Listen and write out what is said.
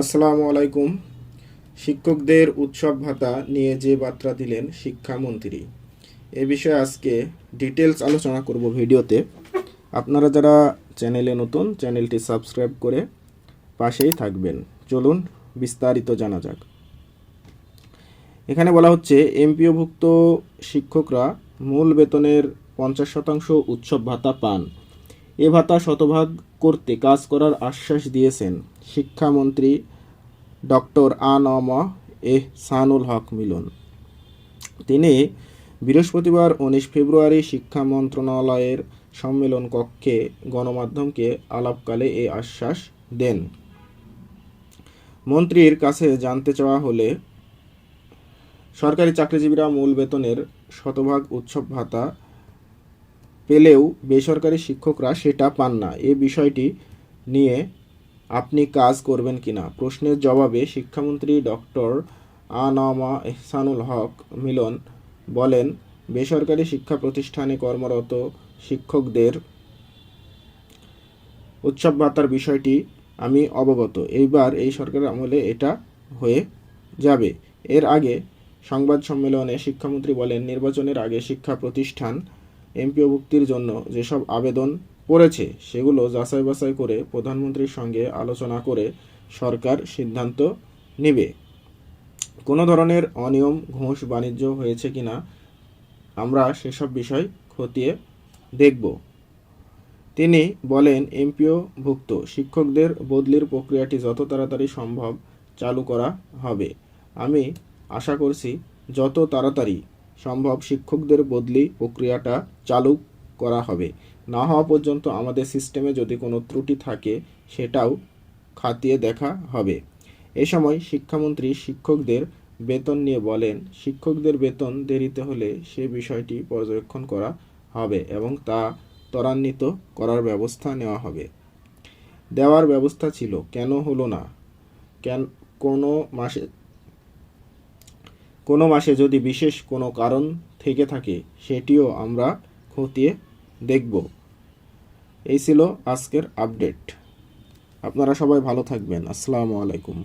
আসসালামু আলাইকুম। শিক্ষকদের উৎসব ভাতা নিয়ে যে বার্তা দিলেন শিক্ষামন্ত্রী, এ বিষয়ে আজকে ডিটেলস আলোচনা করব ভিডিওতে। আপনারা যারা চ্যানেলে নতুন, চ্যানেলটি সাবস্ক্রাইব করে পাশেই থাকবেন। চলুন বিস্তারিত জানা যাক। এখানে বলা হচ্ছে, এমপিওভুক্ত শিক্ষকরা মূল বেতনের পঞ্চাশ শতাংশ উৎসব ভাতা পান। এ ভাতা শতভাগ করতে কাজ করার আশ্বাস দিয়েছেন শিক্ষামন্ত্রী ডক্টর আনম এহসানুল হক মিলন। তিনি বৃহস্পতিবার উনিশ ফেব্রুয়ারি শিক্ষা মন্ত্রণালয়ের সম্মেলন কক্ষে গণমাধ্যমকে আলাপকালে এই আশ্বাস দেন। মন্ত্রীর কাছে জানতে চাওয়া হলে সরকারি চাকরিজীবীরা মূল বেতনের শতভাগ উৎসব ভাতা পেলেও বেসরকারি শিক্ষকরা সেটা পান না। এ বিষয়টি নিয়ে আপনি কাজ করবেন কিনা? প্রশ্নের জবাবে শিক্ষামন্ত্রী ডক্টর আনামা এহসানুল হক মিলন বলেন, বেসরকারি শিক্ষা প্রতিষ্ঠানে কর্মরত শিক্ষকদের উৎসব ভাতার বিষয়টি আমি অবগত। এইবার এই সরকারের আমলে এটা হয়ে যাবে। এর আগে সংবাদ সম্মেলনে শিক্ষামন্ত্রী বলেন, নির্বাচনের আগে শিক্ষা প্রতিষ্ঠান এমপিওভুক্তির জন্য যেসব আবেদন পড়েছে, সেগুলো যাচাই বাছাই করে প্রধানমন্ত্রীর সঙ্গে আলোচনা করে সরকার সিদ্ধান্ত নেবে। কোনো ধরনের অনিয়ম, ঘুষ, বাণিজ্য হয়েছে কি না আমরা সেসব বিষয় খতিয়ে দেখব। তিনি বলেন এমপিওভুক্ত শিক্ষকদের বদলির প্রক্রিয়াটি যত তাড়াতাড়ি সম্ভব চালু করা হবে। আমি আশা করছি, যত তাড়াতাড়ি সম্ভব শিক্ষকদের বদলি প্রক্রিয়াটা চালু করা হবে। না হওয়া পর্যন্ত আমাদের সিস্টেমে যদি কোনো ত্রুটি থাকে, সেটাও খাতিয়ে দেখা হবে। এ সময় শিক্ষামন্ত্রী শিক্ষকদের বেতন নিয়ে বলেন, শিক্ষকদের বেতন দেরিতে হলে সে বিষয়টি পর্যবেক্ষণ করা হবে এবং তা ত্বরান্বিত করার ব্যবস্থা নেওয়া হবে। দেওয়ার ব্যবস্থা ছিল। কেন হলো না? কেন, কোনো মাসে কোনো মাসে যদি বিশেষ কোনো কারণ থেকে থাকে, সেটিও আমরা খতিয়ে দেখব। এই ছিল আজকের আপডেট। আপনারা সবাই ভালো থাকবেন। আসসালামু আলাইকুম।